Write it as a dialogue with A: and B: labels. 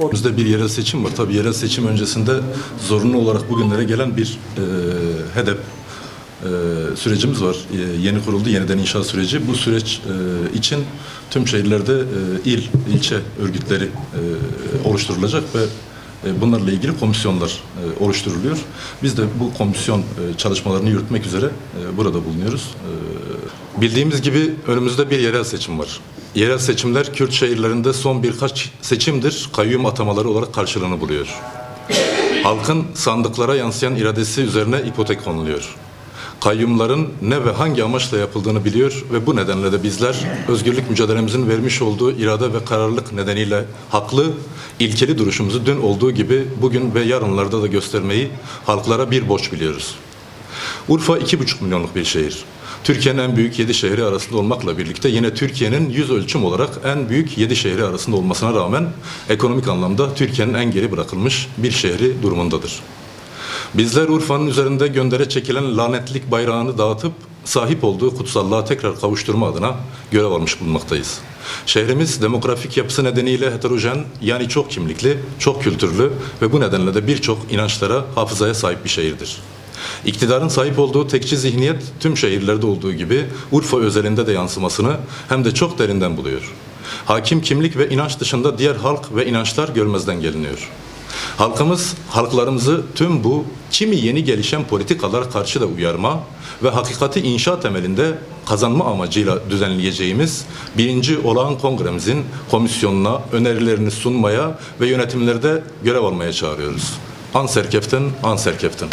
A: Önümüzde bir yerel seçim var. Tabii yerel seçim öncesinde zorunlu olarak bugünlere gelen bir e, HEDEP e, sürecimiz var. E, yeni kuruldu, yeniden inşa süreci. Bu süreç e, için tüm şehirlerde e, il, ilçe örgütleri e, oluşturulacak ve bunlarla ilgili komisyonlar e, oluşturuluyor. Biz de bu komisyon e, çalışmalarını yürütmek üzere e, burada bulunuyoruz. E, Bildiğimiz gibi önümüzde bir yerel seçim var. Yerel seçimler Kürt şehirlerinde son birkaç seçimdir kayyum atamaları olarak karşılığını buluyor. Halkın sandıklara yansıyan iradesi üzerine ipotek konuluyor. Kayyumların ne ve hangi amaçla yapıldığını biliyor ve bu nedenle de bizler özgürlük mücadelemizin vermiş olduğu irade ve kararlılık nedeniyle haklı, ilkeli duruşumuzu dün olduğu gibi bugün ve yarınlarda da göstermeyi halklara bir borç biliyoruz. Urfa 2,5 milyonluk bir şehir. Türkiye'nin en büyük 7 şehri arasında olmakla birlikte yine Türkiye'nin yüz ölçüm olarak en büyük 7 şehri arasında olmasına rağmen ekonomik anlamda Türkiye'nin en geri bırakılmış bir şehri durumundadır. Bizler Urfa'nın üzerinde göndere çekilen lanetlik bayrağını dağıtıp sahip olduğu kutsallığa tekrar kavuşturma adına görev almış bulunmaktayız. Şehrimiz demografik yapısı nedeniyle heterojen yani çok kimlikli, çok kültürlü ve bu nedenle de birçok inançlara, hafızaya sahip bir şehirdir. İktidarın sahip olduğu tekçi zihniyet tüm şehirlerde olduğu gibi Urfa özelinde de yansımasını hem de çok derinden buluyor. Hakim kimlik ve inanç dışında diğer halk ve inançlar görmezden geliniyor. Halkımız, halklarımızı tüm bu kimi yeni gelişen politikalar karşı da uyarma ve hakikati inşa temelinde kazanma amacıyla düzenleyeceğimiz birinci olağan kongremizin komisyonuna önerilerini sunmaya ve yönetimlerde görev almaya çağırıyoruz. Anserkeften, Anserkeften.